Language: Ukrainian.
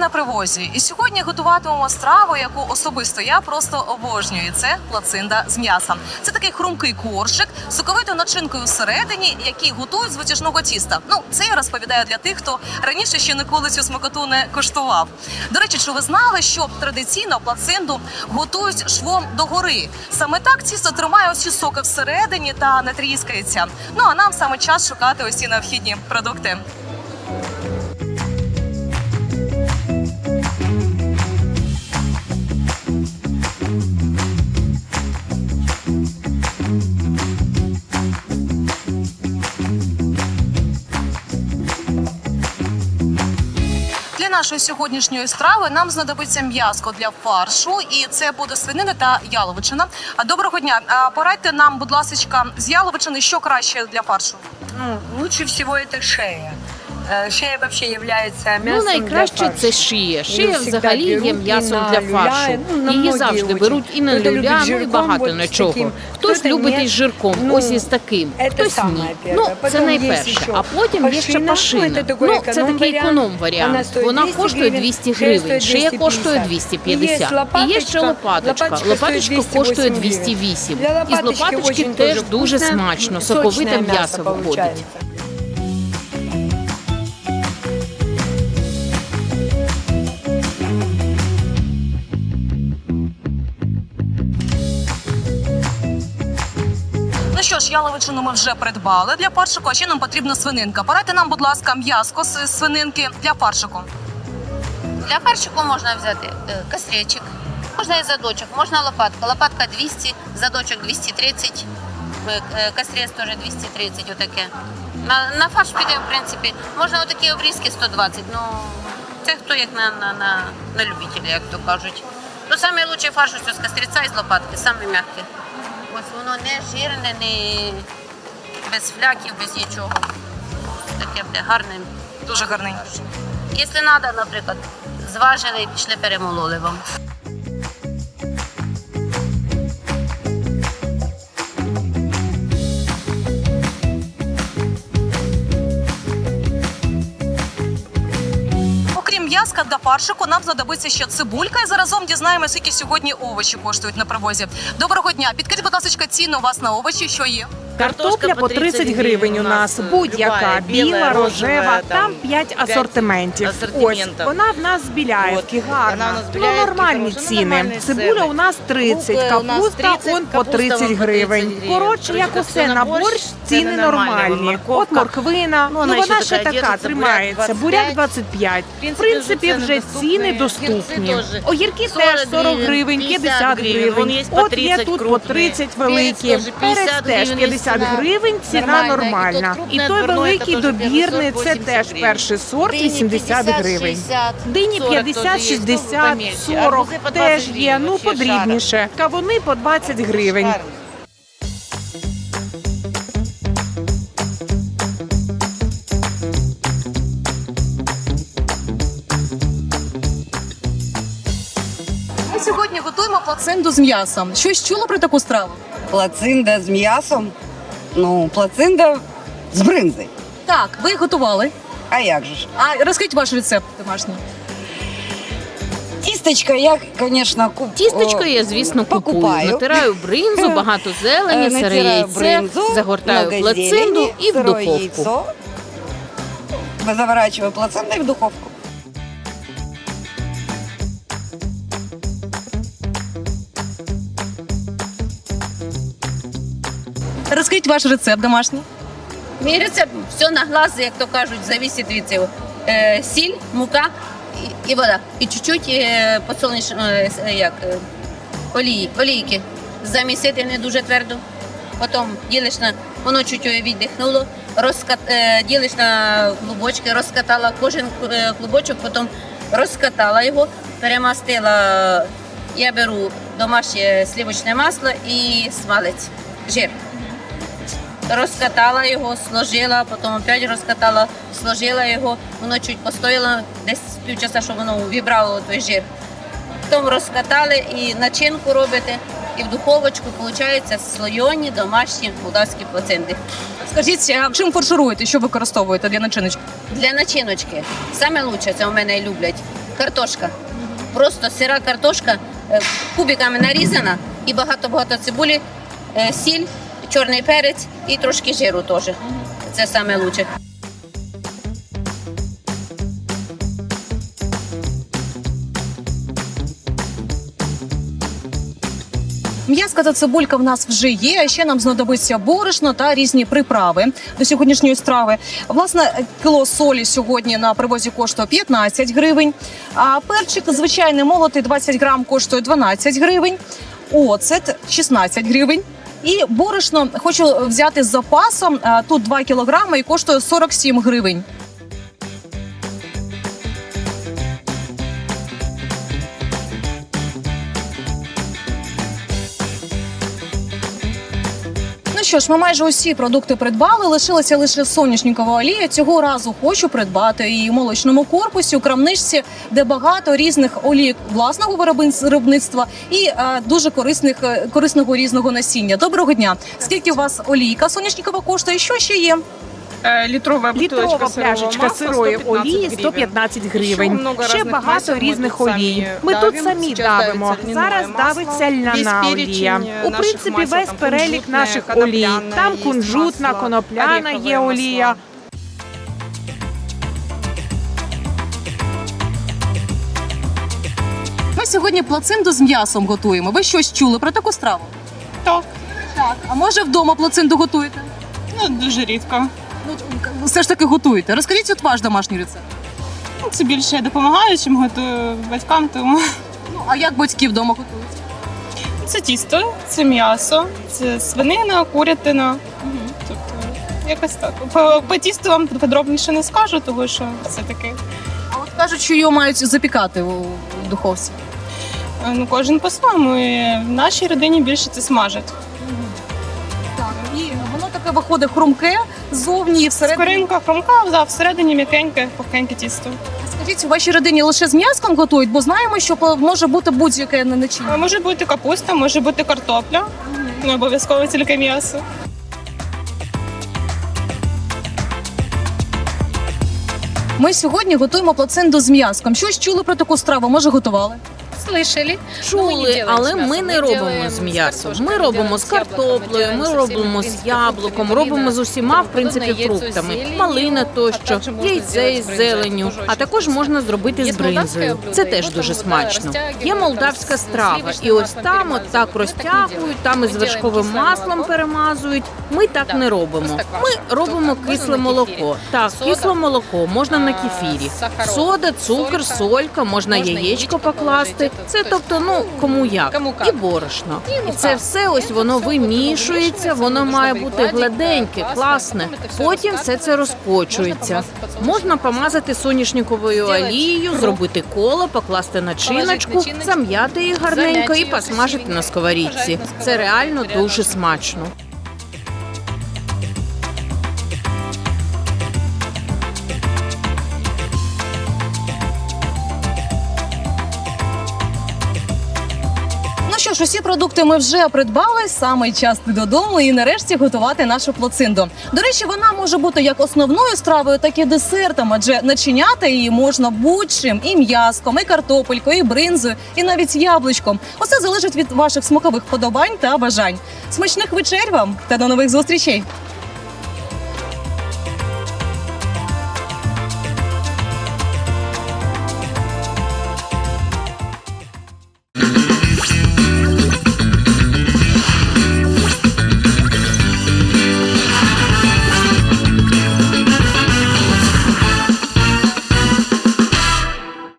На привозі. І сьогодні готуватимемо страву, яку особисто я просто обожнюю. Це плацинда з м'яса. Це такий хрумкий коржик з соковитою начинкою всередині, який готують з витяжного тіста. Ну, це я розповідаю для тих, хто раніше ще ніколи цю смакоту не коштував. До речі, чи ви знали, що традиційно плацинду готують швом догори? Саме так тісто тримає усі соки всередині та не тріскається. Ну а нам саме час шукати усі необхідні продукти. Нашої сьогоднішньої страви нам знадобиться м'яско для фаршу, і це буде свинина та яловичина. А доброго дня. Порадьте нам, будь ласка, з яловичини, що краще для фаршу? Ну, лучше всего это шея. Э, Шея вообще является мясом Ну, найкраще це шия. Шия взагалі є м'ясом для фаршу. ну, Її завжди беруть і на люля, ну і багато на чого. Хтось любить із жирком, Ну, ось із таким. Хтось ні. Ну, це найперше. А потім є ще пашина. Ну, це такий Ну. Вона варіант. Вона 200 коштує 200 гривень, шия коштує 250. 250. І є ще лопаточка. лопаточка коштує 208 208. Для І з лопаточки теж дуже смачно, соковите м'ясо виходить. Яловичину ми вже придбали для фаршику, а ще нам потрібна свининка. Порадьте нам, будь ласка, м'яско з свининки для фаршику. Для фаршику можна взяти е, кастречик, можна і задочок, можна лопатка. Лопатка 200, задочок 230, е, е, кастрець теж 230, отаке. На, на фарш піде, в принципі, можна отакі обрізки 120, ну це хто як на, на, на, на любителя, як то кажуть. Ну, лучший фарш ось з кастриця і з лопатки, саме м'яке. Ось воно не жирне, не без фляків, без нічого. Таке буде гарне. Дуже гарне. Якщо треба, наприклад, зважили і пішли перемололи вам. Для фаршику, нам знадобиться ще цибулька. І заразом дізнаємося, скільки сьогодні овочі коштують на привозі. Доброго дня. Підкажіть, будь ласка, ціну у вас на овочі, що є? Картопля по 30 гривень у нас, будь-яка, біла, рожева, там 5 асортиментів. Ось, вона в нас От, гарна. Ну, нормальні ціни. Цибуля у нас 30, Лук, е, капуста он по 30 вон по 30 гривень. Коротше, як усе на борщ, ціни нормальні. От морквина, Ну, ну вона ще така тримається. буряк Буряк 25. 25. В принципі, вже ціни доступні. Огірки теж 40 гривень, гривень, 50 гривень. От є тут по крупні. 30 великі. Перець теж гривень 50 ціна. гривень, ціна Нормальна. І той великий добірний, це теж перший сорт, Дині 80 гривень. Дині 40 50, теж 60, 40 Арбузи по 20 теж є, ну подрібніше. Кавуни по 20 гривень. Ми сьогодні готуємо плацинду з м'ясом. Щось чуло про таку страву? Плацинда з м'ясом. Ну, плацинда з бринзи. Так, ви готували. А як же ж? А розкажіть ваш рецепт домашній. Тістечка я, звісно, куп... Тістечко я, звісно, купую. покупаю. Натираю бринзу, багато зелені, Е, сире натираю яйце, бринзу, загортаю плацинду зелені, і в сире духовку. яйцо. Заворачиваю плаценту і в духовку. Розкажіть ваш рецепт домашній. Мій рецепт все на глаз, як то кажуть, зависить від цього. Е, сіль, мука і, і вода. І чуть-чуть е, подсолнечного, е, е, як, е, олії, олійки. Замісити не дуже твердо. Потім ділиш на, воно чуть віддихнуло, розкат, е, ділиш на клубочки, розкатала кожен е, клубочок, потім розкатала його, перемастила. Я беру домашнє сливочне масло і смалець, жир розкатала його, сложила, потім опять розкатала, сложила його, воно чуть постояло десь півчаса, щоб воно вібрало той жир. Потім розкатали і начинку робите. і в духовочку виходить слойоні домашні молдавські плаценти. Скажіть, а чим фаршируєте? Що використовуєте для начиночки? Для начиночки саме лучше, це у мене і люблять. Картошка. Просто сира картошка е, кубиками нарізана і багато-багато цибулі, е, сіль, чорний перець і трошки жиру теж. Це саме лучше. М'язка та цибулька в нас вже є. а Ще нам знадобиться борошно та різні приправи до сьогоднішньої страви. Власне, кіло солі сьогодні на привозі коштує 15 гривень. А перчик звичайний молотий 20 грам коштує 12 гривень. Оцет 16 гривень. І борошно хочу взяти з запасом. Тут 2 кілограми і коштує 47 гривень. Що ж, ми майже усі продукти придбали. Лишилася лише соняшникова олія. Цього разу хочу придбати її у молочному корпусі у крамничці, де багато різних олій власного виробництва і е, дуже корисних е, корисного різного насіння. Доброго дня! Скільки у вас олійка соняшникова коштує? Що ще є? Э, Литровая Літрова бутылочка сырого пляшечка масла сирої 115 олії гривен. 115 Ще гривень. много Ще різних багато масел, ми різних тут самі олій. Ми тут давимо. самі Зараз давимо. давиться льняне Зараз масло. давиться Весь льняна перечень, олія. е, У наших принципі, масел, весь там, перелік кунжутне, наших олій. конопляне Там є кунжутна, масло, конопляна оріхове є масло. олія. Ми сьогодні плацинду з м'ясом готуємо. Ви щось чули про таку страву? Так, Так. А може вдома плацинду готуєте? ну дуже рідко. Все ж таки готуєте. Розкажіть от ваш домашній рецепт. Ну, Це більше я допомагаю, чим готую батькам, тому Ну а як батьки вдома готують? це тісто, це м'ясо, це свинина, курятина. Тобто якось так. По, по тісту вам подробніше не скажу, тому що це таке. А от кажуть, що його мають запікати у духовці. е, Ну, кожен по-своєму. І в нашій родині більше це смажать. Виходить хрумке ззовні і всередині. Скоринка хромка, да, всередині м'якеньке, пухеньке тісто. Скажіть, у вашій родині лише з м'яском готують, бо знаємо, що може бути будь-яке начиння. А Може бути капуста, може бути картопля. Не обов'язково тільки м'ясо. Ми сьогодні готуємо плацинду з м'яском. Щось чули про таку страву? Може, готували? Слышали? Чули, але ми не робимо з м'ясом. Ми робимо з картоплею, ми робимо з яблуком, робимо з усіма, в принципі, фруктами. Малина тощо, яйце із зеленню. А також можна зробити з бринзою. Це теж дуже смачно. Є молдавська страва, і ось там от так розтягують, там із вершковим маслом перемазують. Ми так не робимо. Ми робимо кисле молоко. Так, кисле молоко можна на кефірі. Сода, цукор, солька, можна яєчко покласти. Це тобто, ну кому як і борошно. І це все ось воно вимішується, воно має бути гладеньке, класне. Потім все це розкочується. Можна помазати соняшниковою олією, зробити коло, покласти начиночку, зам'яти її гарненько і посмажити на сковорідці. Це реально дуже смачно. Ж, усі продукти ми вже придбали. Саме час додому і нарешті готувати нашу плацинду. До речі, вона може бути як основною стравою, так і десертом, адже начиняти її можна будь-чим і м'яском, і картопелькою, і бринзою, і навіть яблучком. Усе залежить від ваших смакових подобань та бажань. Смачних вечер вам та до нових зустрічей!